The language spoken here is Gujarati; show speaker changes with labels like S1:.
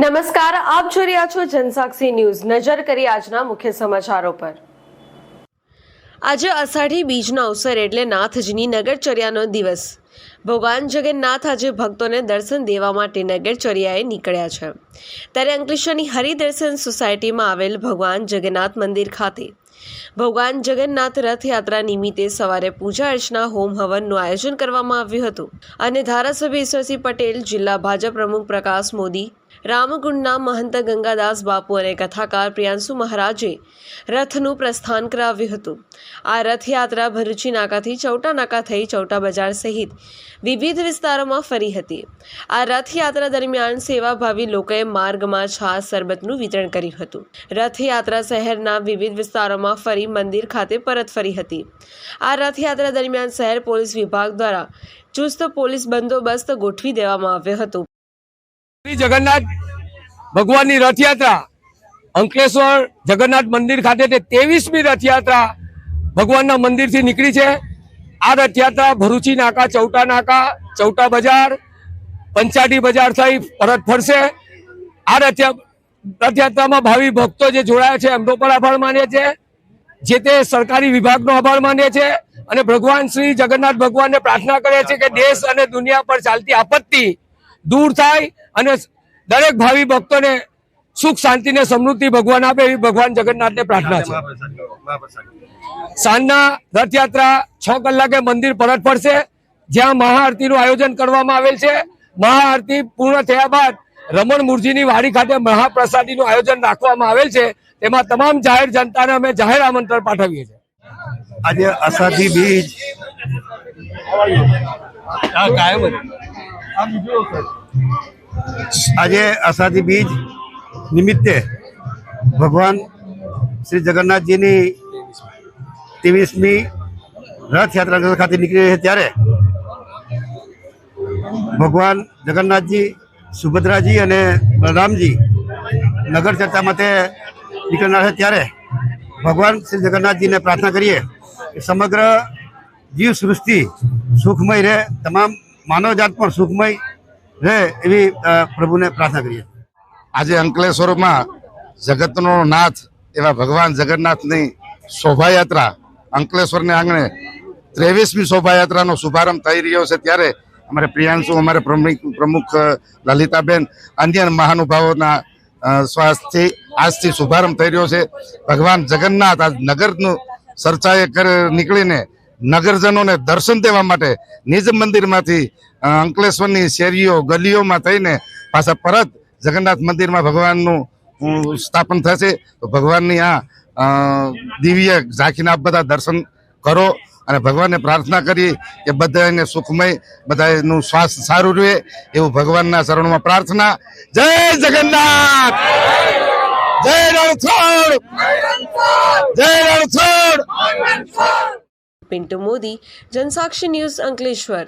S1: નમસ્કાર, આપ જોઈ રહ્યા છો જનસાક્ષી ન્યૂઝ. નજર કરી આજના મુખ્ય સમાચારો પર. આજે અષાઢી બીજના અવસર એટલે નાથજીની નગરચર્યાનો દિવસ. ભગવાન જગન્નાથ આજે ભક્તોને દર્શન દેવા માટે નગરચર્યાએ નીકળ્યા છે. ત્યારે અંકલેશ્વરની હરિદર્શન સોસાયટીમાં આવેલ ભગવાન જગન્નાથ મંદિર ખાતે ભગવાન જગન્નાથ રથયાત્રા નિમિત્તે સવારે પૂજા અર્ચના હોમ હવનનું આયોજન કરવામાં આવ્યું હતું. અને ધારાસભ્ય ઈશ્વરસિંહ પટેલ, જિલ્લા ભાજપ પ્રમુખ પ્રકાશ મોદી રામકુંડના મહંત ગંગાદાસ બાપુ અને કથાકાર પ્રિયાંશુ મહારાજે રથનું પ્રસ્થાન કરાવ્યું હતું. આ રથયાત્રા ભરૂચી નાકાથી ચૌટા નાકા થઈ ચૌટા બજાર સહિત વિવિધ વિસ્તારોમાં ફરી હતી. આ રથયાત્રા દરમિયાન સેવાભાવી લોકોએ માર્ગમાં છાસ શરબતનું વિતરણ કર્યું હતું. રથયાત્રા શહેરના વિવિધ વિસ્તારોમાં ફરી મંદિર ખાતે પરત ફરી હતી. આ રથયાત્રા દરમિયાન શહેર પોલીસ વિભાગ દ્વારા ચુસ્ત પોલીસ બંદોબસ્ત ગોઠવી દેવામાં આવ્યો હતો.
S2: શ્રી જગન્નાથ ભગવાનની રથયાત્રા, અંકલેશ્વર જગન્નાથ મંદિર ખાતે તે ત્રેવીસમી રથયાત્રા ભગવાનના મંદિરથી નીકળી છે. આ રથયાત્રા ભરૂચી નાકા, ચૌટા નાકા, ચૌટા બજાર પંચાટી બજાર થઈ પરત ફરશે. આ રથયા, રથયાત્રામાં ભાવિ ભક્તો જે જોડાયા છે, એમનો પણ આભાર માનીએ છે જે તે સરકારી વિભાગનો આભાર માનીએ છે અને ભગવાન શ્રી જગન્નાથ ભગવાનને પ્રાર્થના કરે છે કે દેશ અને દુનિયા પર ચાલતી આપત્તિ દૂર થાય અને દરેક ભાવિ ભક્તોને સુખ શાંતિ ને સમૃદ્ધિ ભગવાન આપે એવી ભગવાન જગન્નાથને પ્રાર્થના છે. સાંજના રથયાત્રા છ કલાકે મંદિર પરત ફરશે જ્યાં મહાઆરતીનું આયોજન કરવામાં આવેલ છે. મહાઆરતી પૂર્ણ થયા બાદ રમણ મુરજીની વાડી ખાતે મહાપ્રસાદીનું આયોજન રાખવામાં આવેલ છે. તેમાં તમામ જાહેર જનતાને અમે જાહેર આમંત્રણ પાઠવીએ છીએ.
S3: આજે અસાધી બીજ. આજે અષાઢી બીજ નિમિત્તે ભગવાન શ્રી જગન્નાથજીની ત્રેવીસમી રથયાત્રા ખાતે નીકળી રહી છે ત્યારે ભગવાન જગન્નાથજી, સુભદ્રાજી અને બલરામજી નગર ચર્ચા માટે નીકળનાર છે ત્યારે ભગવાન શ્રી જગન્નાથજીને પ્રાર્થના કરીએ કે સમગ્ર જીવ સૃષ્ટિ સુખમય રહે, તમામ માનવજાત પણ સુખમય રહે એવી પ્રભુને પ્રાર્થના કરીએ.
S4: આજે અંકલેશ્વરમાં જગતનો નાથ એવા ભગવાન જગન્નાથની શોભાયાત્રા અંકલેશ્વરને આંગણે ત્રેવીસમી શોભાયાત્રાનો શુભારંભ થઈ રહ્યો છે ત્યારે અમારે પ્રિયાંશુ અમારે પ્રમુખ પ્રમુખ લલિતાબેન અન્ય મહાનુભાવોના અ, આજથી શુભારંભ થઈ રહ્યો છે. ભગવાન જગન્નાથ આજ નગરનું ચર્ચાએ કર નીકળીને નગરજનોને દર્શન દેવા માટે નિજ મંદિરમાંથી અંકલેશ્વરની શેરીઓ, ગલીઓમાં થઈને પાછા પરત જગન્નાથ મંદિરમાં ભગવાનનું સ્થાપન થશે. તો ભગવાનની આ દિવ્ય ઝાંખીને આપ બધા દર્શન કરો અને ભગવાનને પ્રાર્થના કરી કે બધાને સુખમય બધાનું સ્વાસ્થ્ય સારું રહે એવું ભગવાનના શરણમાં પ્રાર્થના. જય જગન્નાથ! જય રણછોડ! જય રણછોડ!
S1: પિન્ટુ મોદી, જનસાક્ષી ન્યૂઝ અંકલેશ્વર.